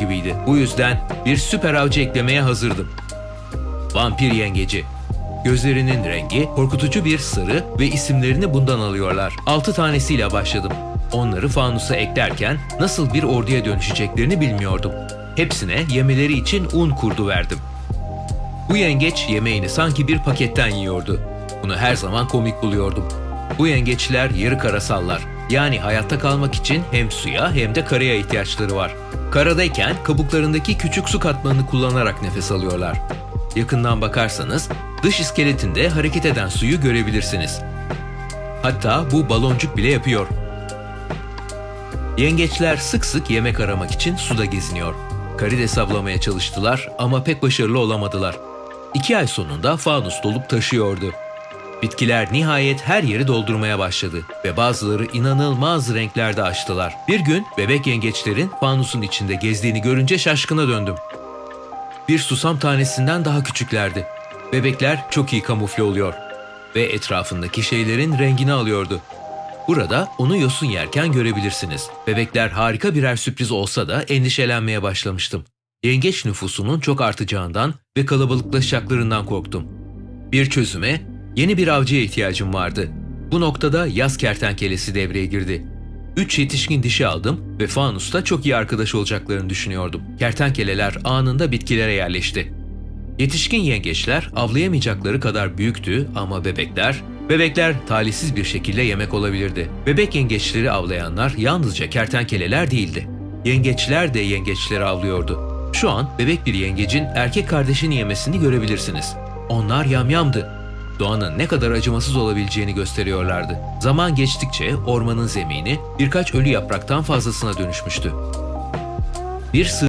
gibiydi. Bu yüzden bir süper avcı eklemeye hazırdım. Vampir yengeci. Gözlerinin rengi korkutucu bir sarı ve isimlerini bundan alıyorlar. 6 tanesiyle başladım. Onları fanusa eklerken nasıl bir orduya dönüşeceklerini bilmiyordum. Hepsine yemeleri için un kurdu verdim. Bu yengeç yemeğini sanki bir paketten yiyordu. Bunu her zaman komik buluyordum. Bu yengeçler yarı karasallar. Yani hayatta kalmak için hem suya hem de karaya ihtiyaçları var. Karadayken kabuklarındaki küçük su katmanını kullanarak nefes alıyorlar. Yakından bakarsanız dış iskeletinde hareket eden suyu görebilirsiniz. Hatta bu baloncuk bile yapıyor. Yengeçler sık sık yemek aramak için suda geziniyor. Karides avlamaya çalıştılar ama pek başarılı olamadılar. İki ay sonunda fanus dolup taşıyordu. Bitkiler nihayet her yeri doldurmaya başladı ve bazıları inanılmaz renklerde açtılar. Bir gün bebek yengeçlerin fanusun içinde gezdiğini görünce şaşkına döndüm. Bir susam tanesinden daha küçüklerdi. Bebekler çok iyi kamufle oluyor ve etrafındaki şeylerin rengini alıyordu. Burada onu yosun yerken görebilirsiniz. Bebekler harika birer sürpriz olsa da endişelenmeye başlamıştım. Yengeç nüfusunun çok artacağından ve kalabalıklaşacaklarından korktum. Bir çözüme yeni bir avcıya ihtiyacım vardı. Bu noktada yaz kertenkelesi devreye girdi. Üç yetişkin dişi aldım ve fanusta çok iyi arkadaş olacaklarını düşünüyordum. Kertenkeleler anında bitkilere yerleşti. Yetişkin yengeçler avlayamayacakları kadar büyüktü ama bebekler, bebekler talihsiz bir şekilde yemek olabilirdi. Bebek yengeçleri avlayanlar yalnızca kertenkeleler değildi. Yengeçler de yengeçleri avlıyordu. Şu an bebek bir yengecin erkek kardeşini yemesini görebilirsiniz. Onlar yamyamdı. Doğanın ne kadar acımasız olabileceğini gösteriyorlardı. Zaman geçtikçe ormanın zemini birkaç ölü yapraktan fazlasına dönüşmüştü. Bir sığ